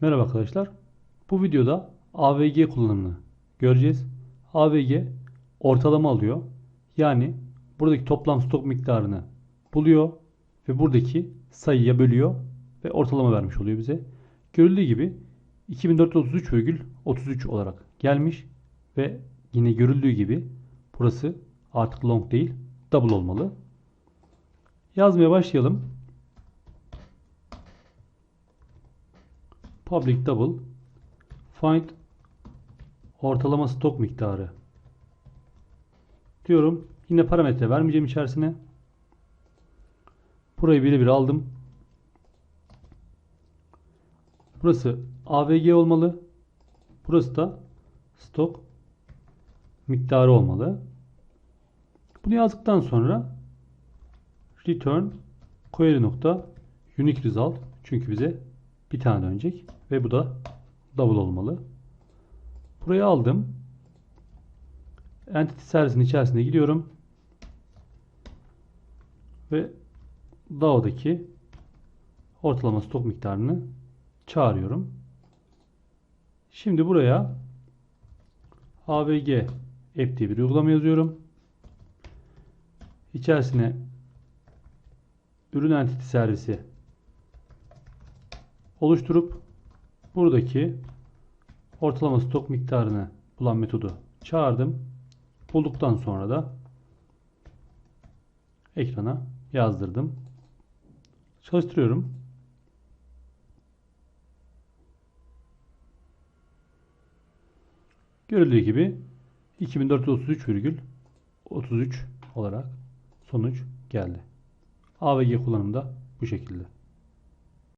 Merhaba arkadaşlar. Bu videoda AVG kullanımını göreceğiz. AVG ortalama alıyor. Yani buradaki toplam stok miktarını buluyor ve buradaki sayıya bölüyor ve ortalama vermiş oluyor bize. Görüldüğü gibi 2433,33 olarak gelmiş ve yine görüldüğü gibi burası artık long değil double olmalı. Yazmaya başlayalım. Public double find ortalama stok miktarı diyorum. Yine parametre vermeyeceğim içerisine. Burayı birebir aldım. Burası AVG olmalı. Burası da stok miktarı olmalı. Bunu yazdıktan sonra return query nokta unique result çünkü bize bir tane dönecek ve bu da double olmalı. Burayı aldım. Entity servisin içerisine gidiyorum. Ve DAO'daki ortalama stok miktarını çağırıyorum. Şimdi buraya AVG app diye bir uygulama yazıyorum. İçerisine ürün entity servisi oluşturup buradaki ortalama stok miktarını bulan metodu çağırdım. Bulduktan sonra da ekrana yazdırdım. Çalıştırıyorum. Görüldüğü gibi 2433,33 olarak sonuç geldi. AVG kullanımda bu şekilde.